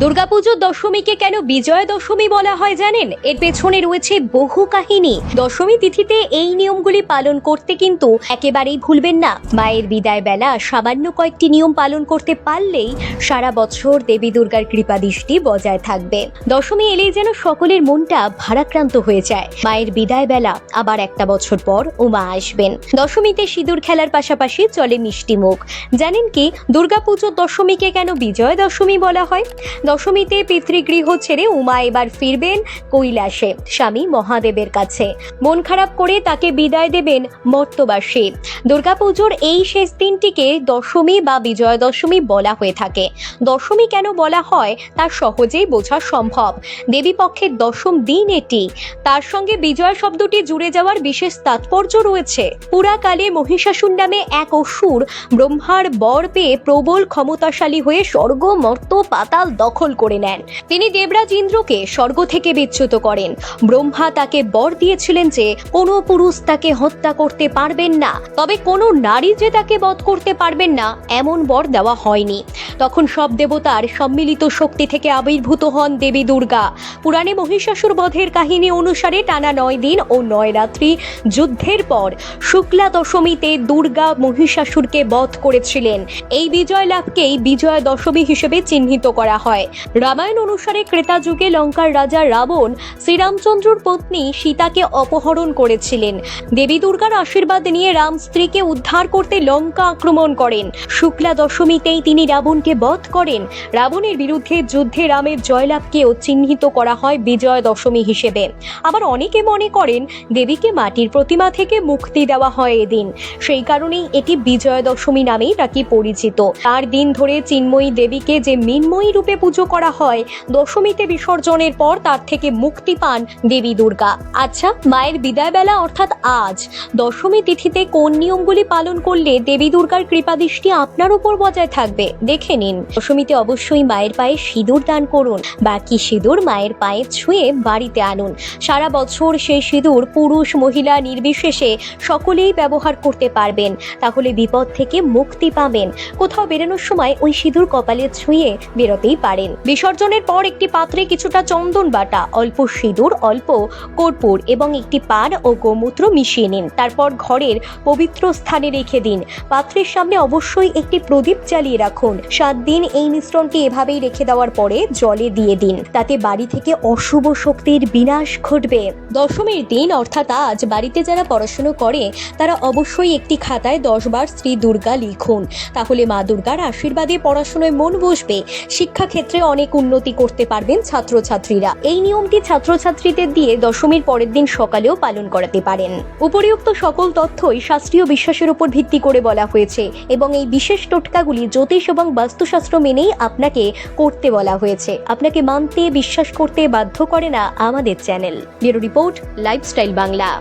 দুর্গাপুজোর দশমীকে কেন বিজয়া দশমী বলা হয় জানেন? এর পেছনে রয়েছে বহু কাহিনী। দশমী তিথিতে এই নিয়মগুলি পালন করতে কিন্তু একেবারেই ভুলবেন না। মায়ের বিদায় বেলা সামান্য কয়েকটি নিয়ম পালন করতে পারলেই সারা বছর দেবী দুর্গার কৃপা দৃষ্টি বজায় থাকবে। দশমী এলেই যেন সকলের মনটা ভারাক্রান্ত হয়ে যায়। মায়ের বিদায় বেলা আবার একটা বছর পর উমা আসবেন। দশমীতে সিঁদুর খেলার পাশাপাশি চলে মিষ্টি মুখ। জানেন কি, দুর্গাপুজোর দশমীকে কেন বিজয় দশমী বলা হয়? দশমীতে পিতৃগৃহ ছেড়ে উমা এবার ফিরবেন কৈলাসে, স্বামী মহাদেবের কাছে। মন খারাপ করে তাকে বিদায় দেবেন মর্তবাসী। দুর্গাপুজোর এই শেষ দিনটিকে দশমী বা বিজয়া দশমী বলা হয়ে থাকে। দশমী কেন বলা হয় তা সহজেই বোঝা সম্ভব। দেবী পক্ষের দশম দিন এটি। তার সঙ্গে বিজয় শব্দটি জুড়ে যাওয়ার বিশেষ তাৎপর্য রয়েছে। পুরাকালে মহিষাসুর নামে এক অসুর ব্রহ্মার বর পেয়ে প্রবল ক্ষমতাশালী হয়ে স্বর্গ, মর্ত, পাতাল দখল করে নেন। তিনি দেবরাজ ইন্দ্রকে স্বর্গ থেকে বিচ্যুত করেন। ব্রহ্মা তাকে বর দিয়েছিলেন যে কোনো পুরুষ তাকে হত্যা করতে পারবেন না, তবে কোনো নারী যে তাকে বধ করতে পারবেন না, এমন বর দেওয়া হয়নি। তখন সব দেবতার সম্মিলিত শক্তি থেকে আবির্ভূত হন দেবী দুর্গা। পুরাণে মহিষাসুর বধের কাহিনী অনুসারে টানা নয় দিন ও নয় রাত্রি যুদ্ধের পর শুক্লা দশমীতে দুর্গা মহিষাসুরকে বধ করেছিলেন। এই বিজয় লাভকেই বিজয়া দশমী হিসেবে চিহ্নিত করা হয়। রামায়ণ অনুসারে ক্রেতা যুগে লঙ্কার রাজা রাবণ শ্রীরামচন্দ্রর পত্নী সীতাকে অপহরণ করেছিলেন। দেবী দুর্গার আশীর্বাদ নিয়ে রাম স্ত্রীকে উদ্ধার করতে লঙ্কা আক্রমণ করেন। শুক্লা দশমীতেই তিনি রাবণকে বধ করেন। রাবণের বিরুদ্ধে যুদ্ধে রামের জয়লাভকেও চিহ্নিত করা হয় বিজয় দশমী হিসেবে। আবার অনেকে মনে করেন দেবীকে মাটির প্রতিমা থেকে মুক্তি দেওয়া হয় এদিন। সেই কারণেই এটি বিজয় দশমী নামেই নাকি পরিচিত। তার দিন ধরে চিন্ময়ী দেবীকে যে মিন্ময়ী রূপে পুজো করা হয়। দশমীতে বিসর্জনের পর তার থেকে মুক্তি পান দেবী দুর্গা। আচ্ছা মায়ের বিদায় বেলা অর্থাৎ আজ। দশমী তিথিতে কোন নিয়মগুলি পালন করলে দেবী দুর্গার কৃপা দৃষ্টি আপনার উপর বজায় থাকবে? দেখে নিন। দশমীতে অবশ্যই মায়ের পায়ে সিঁদুর দান করুন। বাকি সিঁদুর মায়ের পায়ে ছুঁয়ে বাড়িতে আনুন। সারা বছর সেই সিঁদুর পুরুষ, মহিলা নির্বিশেষে সকলেই ব্যবহার করতে পারবেন। তাহলে বিপদ থেকে মুক্তি পাবেন। কোথাও বেরোনোর সময় ওই সিঁদুর কপালে ছুঁয়ে বেরোতেই পারেন। বিসর্জনের পর একটি পাত্রে কিছুটা চন্দন বাটা, অল্প সিঁদুর, অল্প কর্পূর এবং একটি পান ও গোমূত্র মিশিয়ে নিন। তারপর ঘরের পবিত্র স্থানে রেখে দিন। পাত্রের সামনে অবশ্যই একটি প্রদীপ জ্বালিয়ে রাখুন। সাত দিন এই মিশ্রণটি এভাবেই রেখে দেওয়ার পরে জলে দিয়ে দিন। তাতে বাড়ি থেকে অশুভ শক্তির বিনাশ ঘটবে। দশমীর দিন, অর্থাৎ আজ, বাড়িতে যারা পড়াশুনো করে, তারা অবশ্যই একটি খাতায় দশ বার শ্রী দুর্গা লিখুন। তাহলে মা দুর্গার আশীর্বাদে পড়াশোনায় মন বসবে। শিক্ষাক্ষেত্রে অনেক উন্নতি করতে পারবেন ছাত্রছাত্রীরা। এই নিয়মটি ছাত্রছাত্রীদের দিয়ে দশমীর পরের দিন সকালেও পালন করাতে পারেন। উপরিউক্ত সকল তথ্যই শাস্ত্রীয় বিশ্বাসের উপর ভিত্তি করে বলা হয়েছে এবং এই বিশেষ টোটকাগুলি জ্যোতিষ এবং বাস্তুশাস্ত্র মেনেই আপনাকে করতে বলা হয়েছে। আপনাকে মানতে, বিশ্বাস করতে বাধ্য করে না আমাদের channel. Bureau report, lifestyle Bangla.